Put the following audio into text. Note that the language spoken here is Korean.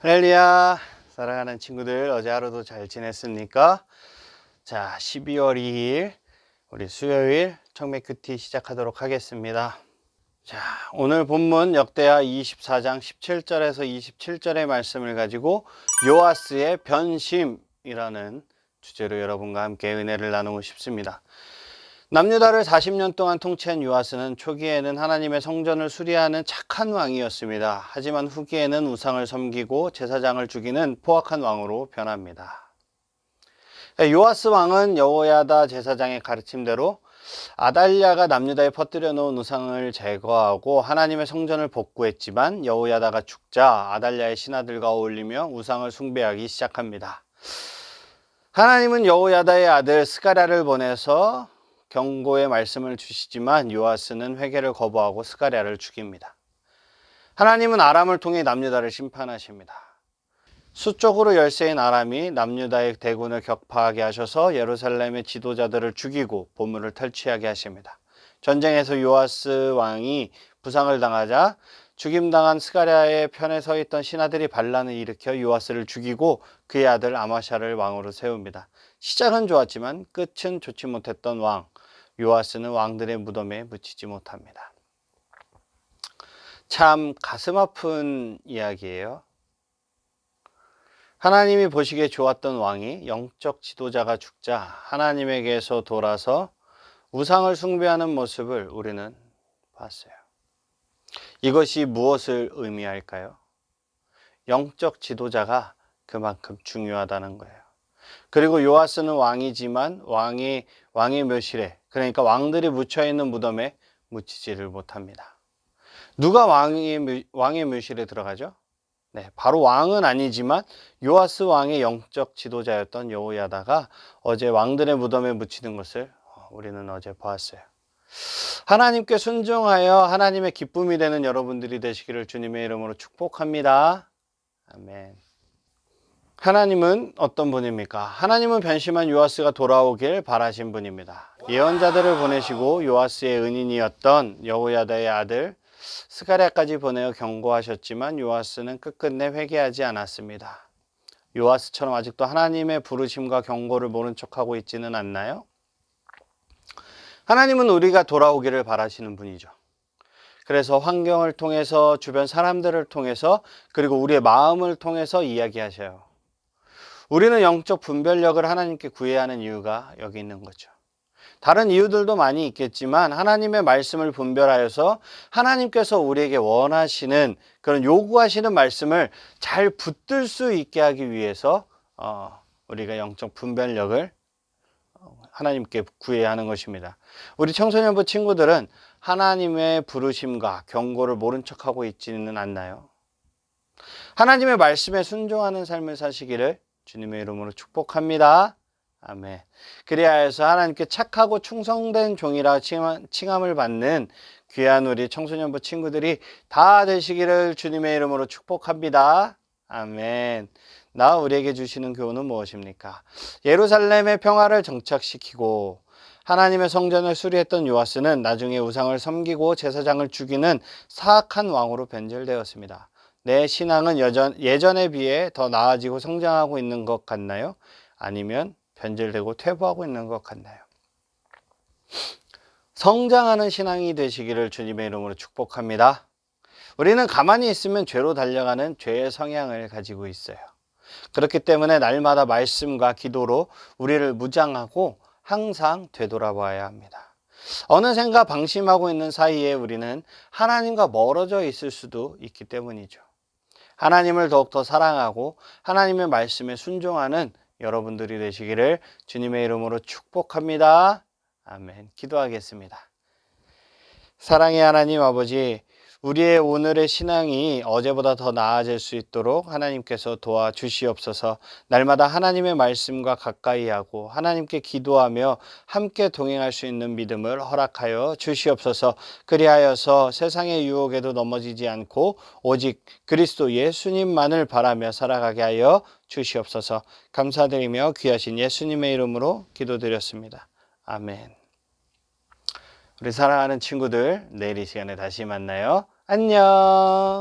할렐루야 사랑하는 친구들 어제 하루도 잘 지냈습니까? 자 12월 2일 우리 수요일 청매 큐티 시작하도록 하겠습니다 자 오늘 본문 역대하 24장 17절에서 27절의 말씀을 가지고 요아스의 변심이라는 주제로 여러분과 함께 은혜를 나누고 싶습니다 남유다를 40년 동안 통치한 요아스는 초기에는 하나님의 성전을 수리하는 착한 왕이었습니다. 하지만 후기에는 우상을 섬기고 제사장을 죽이는 포악한 왕으로 변합니다. 요아스 왕은 여호야다 제사장의 가르침대로 아달랴가 남유다에 퍼뜨려 놓은 우상을 제거하고 하나님의 성전을 복구했지만 여호야다가 죽자 아달랴의 신하들과 어울리며 우상을 숭배하기 시작합니다. 하나님은 여호야다의 아들 스가랴를 보내서 경고의 말씀을 주시지만 요아스는 회개를 거부하고 스가랴를 죽입니다. 하나님은 아람을 통해 남유다를 심판하십니다. 수적으로 열세인 아람이 남유다의 대군을 격파하게 하셔서 예루살렘의 지도자들을 죽이고 보물을 탈취하게 하십니다. 전쟁에서 요아스 왕이 부상을 당하자 죽임당한 스가랴의 편에 서 있던 신하들이 반란을 일으켜 요아스를 죽이고 그의 아들 아마샤를 왕으로 세웁니다. 시작은 좋았지만 끝은 좋지 못했던 왕 요아스는 왕들의 무덤에 묻히지 못합니다. 참 가슴 아픈 이야기예요. 하나님이 보시기에 좋았던 왕이 영적 지도자가 죽자 하나님에게서 돌아서 우상을 숭배하는 모습을 우리는 봤어요. 이것이 무엇을 의미할까요? 영적 지도자가 그만큼 중요하다는 거예요. 그리고 요아스는 왕이지만 왕이 왕의 묘실에 그러니까 왕들이 묻혀 있는 무덤에 묻히지를 못합니다. 누가 왕의 묘, 왕의 묘실에 들어가죠? 네, 바로 왕은 아니지만 요아스 왕의 영적 지도자였던 여호야다가 어제 왕들의 무덤에 묻히는 것을 우리는 어제 보았어요. 하나님께 순종하여 하나님의 기쁨이 되는 여러분들이 되시기를 주님의 이름으로 축복합니다. 아멘. 하나님은 어떤 분입니까? 하나님은 변심한 요아스가 돌아오길 바라신 분입니다. 예언자들을 보내시고 요아스의 은인이었던 여호야다의 아들 스가랴까지 보내어 경고하셨지만 요아스는 끝끝내 회개하지 않았습니다. 요아스처럼 아직도 하나님의 부르심과 경고를 모른 척하고 있지는 않나요? 하나님은 우리가 돌아오기를 바라시는 분이죠. 그래서 환경을 통해서 주변 사람들을 통해서 그리고 우리의 마음을 통해서 이야기하셔요. 우리는 영적 분별력을 하나님께 구해야 하는 이유가 여기 있는 거죠. 다른 이유들도 많이 있겠지만 하나님의 말씀을 분별하여서 하나님께서 우리에게 원하시는 그런 요구하시는 말씀을 잘 붙들 수 있게 하기 위해서 어, 우리가 영적 분별력을 하나님께 구해야 하는 것입니다. 우리 청소년부 친구들은 하나님의 부르심과 경고를 모른 척하고 있지는 않나요? 하나님의 말씀에 순종하는 삶을 사시기를 주님의 이름으로 축복합니다. 아멘. 그리하여서 하나님께 착하고 충성된 종이라 칭함을 받는 귀한 우리 청소년부 친구들이 다 되시기를 주님의 이름으로 축복합니다. 아멘. 나 우리에게 주시는 교훈은 무엇입니까? 예루살렘의 평화를 정착시키고 하나님의 성전을 수리했던 요아스는 나중에 우상을 섬기고 제사장을 죽이는 사악한 왕으로 변절되었습니다. 내 신앙은 여전, 예전에 비해 더 나아지고 성장하고 있는 것 같나요? 아니면 변질되고 퇴보하고 있는 것 같나요? 성장하는 신앙이 되시기를 주님의 이름으로 축복합니다. 우리는 가만히 있으면 죄로 달려가는 죄의 성향을 가지고 있어요. 그렇기 때문에 날마다 말씀과 기도로 우리를 무장하고 항상 되돌아봐야 합니다. 어느샌가 방심하고 있는 사이에 우리는 하나님과 멀어져 있을 수도 있기 때문이죠. 하나님을 더욱더 사랑하고 하나님의 말씀에 순종하는 여러분들이 되시기를 주님의 이름으로 축복합니다. 아멘. 기도하겠습니다. 사랑의 하나님 아버지, 우리의 오늘의 신앙이 어제보다 더 나아질 수 있도록 하나님께서 도와주시옵소서 날마다 하나님의 말씀과 가까이 하고 하나님께 기도하며 함께 동행할 수 있는 믿음을 허락하여 주시옵소서 그리하여서 세상의 유혹에도 넘어지지 않고 오직 그리스도 예수님만을 바라며 살아가게 하여 주시옵소서 감사드리며 귀하신 예수님의 이름으로 기도드렸습니다. 아멘. 우리 사랑하는 친구들, 내일 이 시간에 다시 만나요. 안녕.